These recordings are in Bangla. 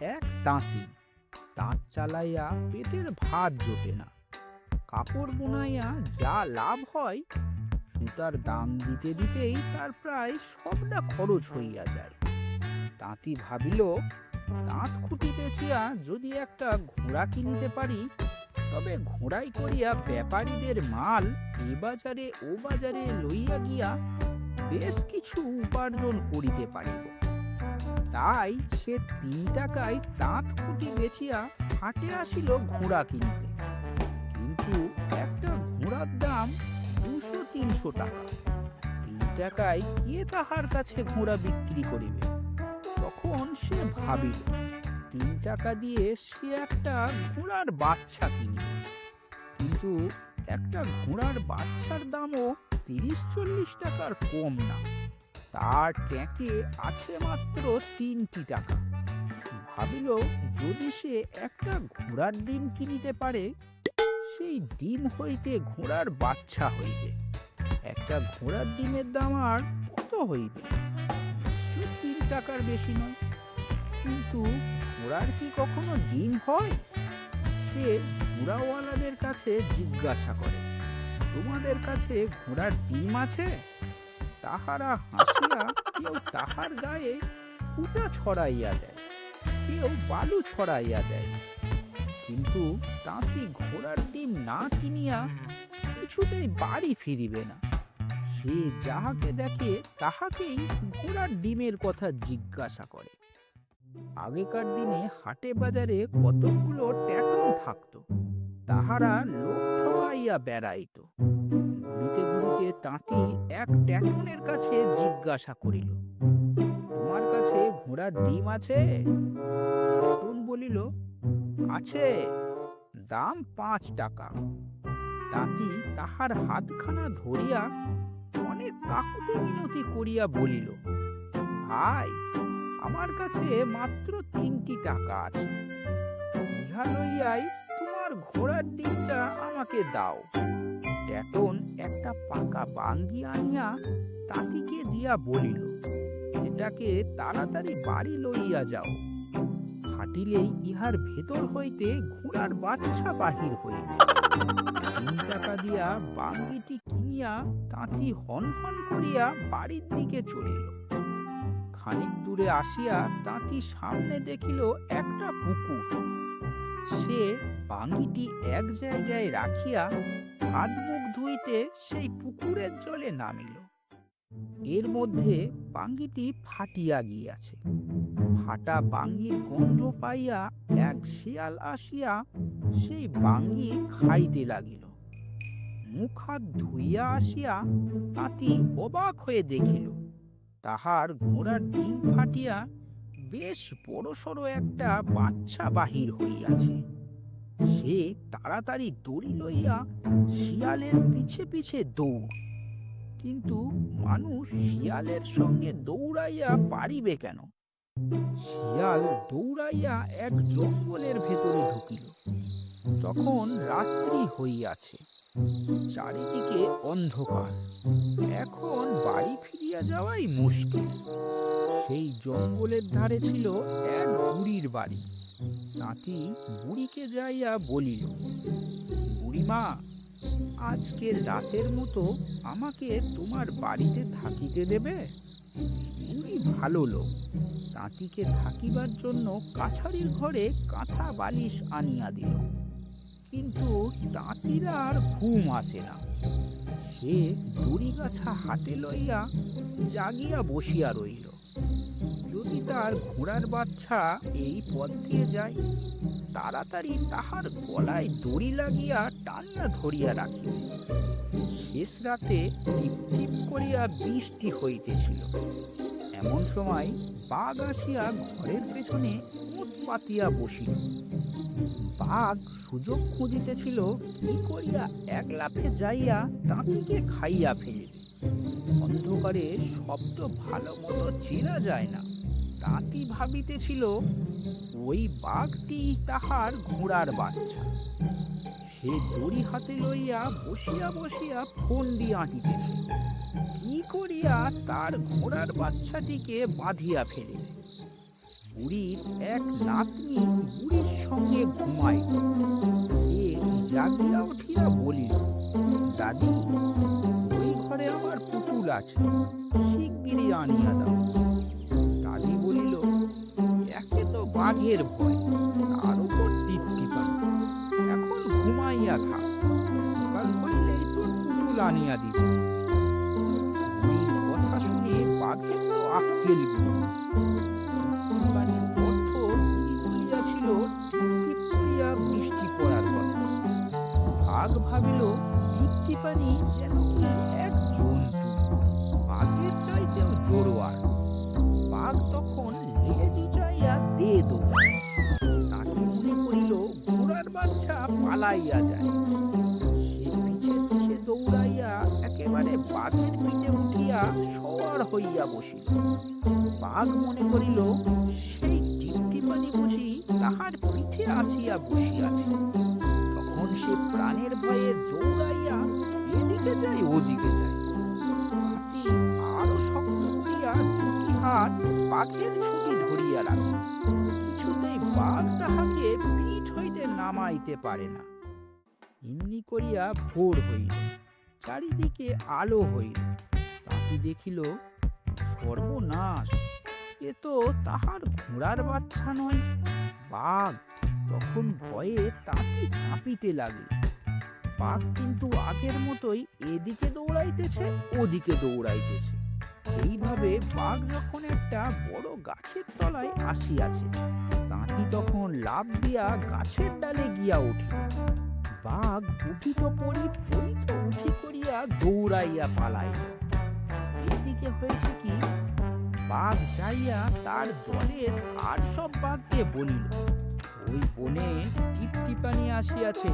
এক তাঁতি, তাঁত চালাইয়া পেটের ভাত জোটে না। কাপড় বুনাইয়া যা লাভ হয়, সুতার দাম দিতে দিতেই তার প্রায় সবটা খরচ হইয়া যায়। তাঁতি ভাবিল, তাঁত খুঁটি বেচিয়া যদি একটা ঘোড়া কিনিতে পারি, তবে ঘোড়াই করিয়া ব্যাপারীদের মাল এ বাজারে ও বাজারে লইয়া গিয়া বেশ কিছু উপার্জন করিতে পারিব। তাই সে তিন টাকায় তাঁত খুঁটি বেচিয়া হাটে আসিল ঘোড়া কিনতে। কিন্তু একটা ঘোড়ার দাম দুশো, তিনশো টাকা। তিন টাকায় কে তাহার কাছে ঘোড়া বিক্রি করিবে? তখন সে ভাবিল তিন টাকা দিয়ে সে একটা ঘোড়ার বাচ্চা কিনবে। কিন্তু একটা ঘোড়ার বাচ্চার দামও তিরিশ, চল্লিশ টাকার কম না। তার ট্যাঁকে আছে মাত্র তিনটি টাকা। ভাবিল, যদি সে একটা ঘোড়ার ডিম কিনিতে পারে, সেই ডিম হইতে ঘোড়ার বাচ্চা হইবে। একটা ঘোড়ার ডিমের দাম আর কত হইবে? তিন টাকার বেশি নয়। কিন্তু ঘোড়ার কি কখনো ডিম হয়? সে ঘোড়াওয়ালাদের কাছে জিজ্ঞাসা করে, তোমাদের কাছে ঘোড়ার ডিম আছে? তাহারা হাসিয়া কেউ তাহার গায়ে কুটা ছড়াইয়া দেয়, কেউ বালু ছড়াইয়া দেয়। কিন্তু তাঁতি ঘোড়ার ডিম না কিনিয়া কিছুতেই বাড়ি ফিরিবে না। সে যাহাকে দেখে তাহাকেই ঘোড়ার ডিমের কথা জিজ্ঞাসা করে। আগেকার দিনে হাটে বাজারে কতগুলো ট্যাটন থাকতো, তাহারা লোক ঠকাইয়া বেড়াইত। ঘুরিতে ঘুরিতে তাঁতি এক ট্যাটনের কাছে জিজ্ঞাসা করিল, তোমার কাছে ঘোড়ার ডিম আছে? ট্যাটন বলিল, আছে, দাম পাঁচ টাকা। তাঁতি তাহার হাতখানা ধরিয়া অনেক কাকুতি মিনতি করিয়া বলিল, ভাই, আমার কাছে মাত্র তিনটি টাকা আছে। ইহা লইয়াই তোমার ঘোড়ার ডিমটা আমাকে দাও। ট্যাটন একটা পাকা বাঙ্গি আনিয়া তাঁতিকে দিয়া বলিল, এটাকে তাড়াতাড়ি বাড়ি লইয়া যাও। ফাটিলেই ইহার ভেতর হইতে ঘোড়ার বাচ্চা বাহির হইবে। তিন টাকা দিয়া বাঙ্গিটি কিনিয়া তাঁতি হন হন করিয়া বাড়ির দিকে চলিল। খানিক দূরে আসিয়া তাঁতি সামনে দেখিল একটা পুকুর। সে বাঙ্গিটি এক জায়গায় রাখিয়া হাত ধুইতে সেই পুকুরের জলে নামিল। এর মধ্যে বাঙ্গিটি ফাটিয়া গিয়াছে। ফাটা বাঙ্গির গন্ধ পাইয়া এক শিয়াল আসিয়া সেই বাঙ্গি খাইতে লাগিল। মুখ হাত ধুইয়া আসিয়া তাঁতি অবাক হয়ে দেখিল, তাহার ঘোড়ার ডিম ফাটিয়া বেশ বড়সড় একটা বাচ্চা বাহির হইয়াছে। সে তাড়াতাড়ি দড়ি লইয়া শিয়ালের পিছে পিছে দৌড়। কিন্তু মানুষ শিয়ালের সঙ্গে দৌড়াইয়া পারিবে কেন? শিয়াল দৌড়াইয়া এক জঙ্গলের ভেতরে ঢুকিল। তখন রাত্রি হইয়াছে। চারিদিকে অন্ধকার। এখন বাড়ি ফিরিয়া যাওয়াই মুশকিল। সেই জঙ্গলের ধারে ছিল এক বুড়ির বাড়ি। তাঁতি বুড়িকে যাইয়া বলিল, বুড়িমা আজকে রাতের মতো আমাকে তোমার বাড়িতে থাকিতে দেবে? বুড়ি ভালো লোক, তাঁতিকে থাকিবার জন্য কাছারির ঘরে কাঁথা বালিশ আনিয়া দিল। কিন্তু তাঁতির আর ঘুম আসে না। সে দড়ি গাছা হাতে লইয়া জাগিয়া বসিয়া রইল। যদি তার ঘোড়ার বাচ্চা এই পথ দিয়ে যায়, তাড়াতাড়ি তাহার গলায় দড়ি লাগিয়া টানিয়া ধরিয়া রাখিবে। শেষ রাতে টিপ টিপ করিয়া বৃষ্টি হইতেছিল। এমন সময় বাঘ আসিয়া ঘরের পেছনে মুখ পাতিয়া বসিল। বাঘ সুযোগ খুঁজিতেছিল, কি করিয়া এক লাফে যাইয়া তাঁতিকে খাইয়া ফেলিবে। অন্ধকারে শব্দ ভালো মতো চেনা যায় না। তাঁতি ভাবিতেছিল, ওই বাঘটি তাহার ঘোড়ার বাচ্চা। সে দড়ি হাতে লইয়া বসিয়া বসিয়া ফোন ফন্ডি আঁটিতেছিল কি করিয়া তার ঘোড়ার বাচ্চাটিকে বাঁধিয়া ফেলিবে? বুড়ির এক নাতনি বুড়ির সঙ্গে ঘুমাইত সে জাগিয়া উঠিয়া বলিল, দাদি, ওই ঘরে আমার পুতুল আছে, শিগগিরই আনিয়া দাও। দাদি বলিল, একে তো বাঘের ভয়, তার উপর টিপটি পানি এখন ঘুমাইয়া থাক, সকাল হইলেই তোর পুতুল আনিয়া দিব। কথা শুনে বাঘের তো আক্কেলগুলো পড়ার কথা। ভাবিল টিপটি পানি যেন কি এক জন্তু বাঘের চাইতেও জোরোয়ার বাঘ তখন লেজ উচাইয়া দে দৌড় তাকে মনে করিল, ঘোড়ার বাচ্চা পালাইয়া যায়। সে পিছে পিছে দৌড়াইয়া একেবারে বাঘের পিঠে উঠিয়া সওয়ার হইয়া বসিল। বাঘ মনে করিল, সেই টিপটিপানি বুঝি তাহার পিঠে আসিয়া বসিয়াছে। তখন সে প্রাণের ভয়ে দৌড়াইয়া এদিকে যায়, ওদিকে যায়। বাঘের ছুটি ধরিয়া রাখে। কিছুতেই বাঘ তাহাকে পিঠ হইতে নামাইতে পারে না। এমনি করিয়া ভোর হইল, চারিদিকে আলো হইল। তাকে দেখিল, সর্বনাশ, এ তো তাহার ঘোড়ার বাচ্চা নয়। বাঘ তখন ভয়ে তাকে কাঁপিতে লাগে বাঘ কিন্তু আগের মতোই এদিকে দৌড়াইতেছে, ওদিকে দৌড়াইতেছে। এইভাবে বাঘ যখন একটা বড় গাছের তলায় আসিয়াছে, তাঁতি তখন লাভ দিয়া গাছের ডালে গিয়া উঠিল বাঘ উঠিত পড়ি পড়িত উঠি করিয়া দৌড়াইয়া পালাইল। এদিকে হয়েছে কি, বাঘ যাইয়া তার দলের আর সব বাঘকে বলিল, ওই বনে টিপটিপানি আসিয়াছে।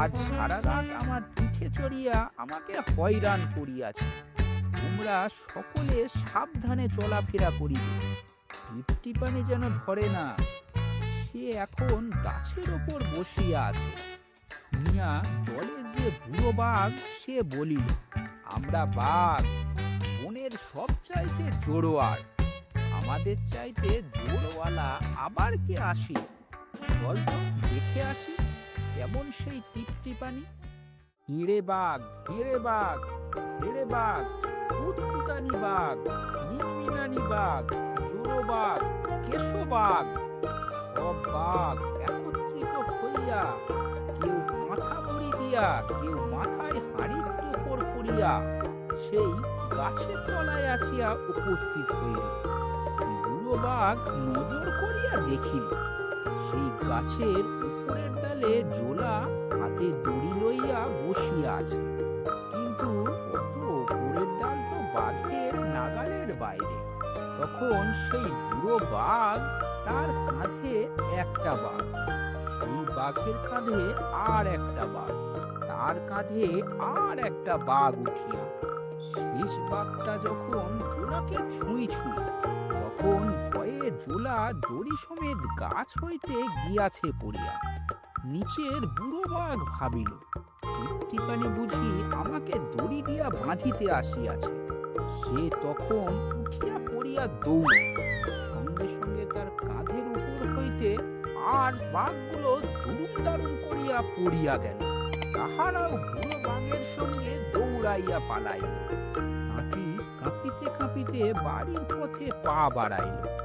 আজ সারা রাত আমার পিঠে চড়িয়া আমাকে হয়রান করিয়াছে। তোমরা সকলে সাবধানে চলাফেরা করিবে। টিপটিপানি যেন ধরে না, সে এখন গাছের ওপর বসিয়া আছে। শুনিয়া দলের যে বুড়ো বাঘ, সে বলিল, আমরা বাঘ, বনের সব চাইতে জোড়োয়ার আমাদের চাইতে জোড়ওয়ালা আবার কে আসি? চল দেখে আসি, কেমন সেই টিপটিপানি হিড়ে বাঘ হিড়ে বাঘ হিড়ে বাঘ উৎপুতানি বাঘ মিনমিনানি বাঘ জোড়ো বাঘ কেশো বাঘ সব বাঘ একত্রিত হইয়া কেউ মাথা মুড়ি দিয়া, কেউ মাথায় হাড়ির টোপর করিয়া সেই গাছের তলায় আসিয়া উপস্থিত হইল। বুড়ো বাঘ নজর করিয়া দেখিল, সেই গাছের উপরের ডালে জোলা হাতে দড়ি লইয়া বসিয়া আছে। তখন সেই বুড়ো বাঘ তার কাঁধে একটা বাঘ, সেই বাঘের কাঁধে আর একটা বাঘ, তার কাঁধে আর একটা বাঘ উঠিয়া। শেষ বাঘটা যখন জোলাকে ছুঁই ছুঁই, তখন ভয়ে জোলা দড়ি সমেত গাছ হইতে গিয়াছে পড়িয়া। নিচের বুড়ো বাঘ ভাবিল টিপটিপানি বুঝি আমাকে দড়ি দিয়া বাঁধিতে আসিয়াছে। সে তখন উঠিয়া পড়িয়া দৌড়। সঙ্গে সঙ্গে তার কাঁধের উপর হইতে আর বাঘগুলো দুরুম দারুম করিয়া পড়িয়া গেল। তাহারাও বুড়ো বাঘের সঙ্গে দৌড়াইয়া পালাইল। কাঁপিতে কাঁপিতে বাড়ির পথে পা বাড়াইল।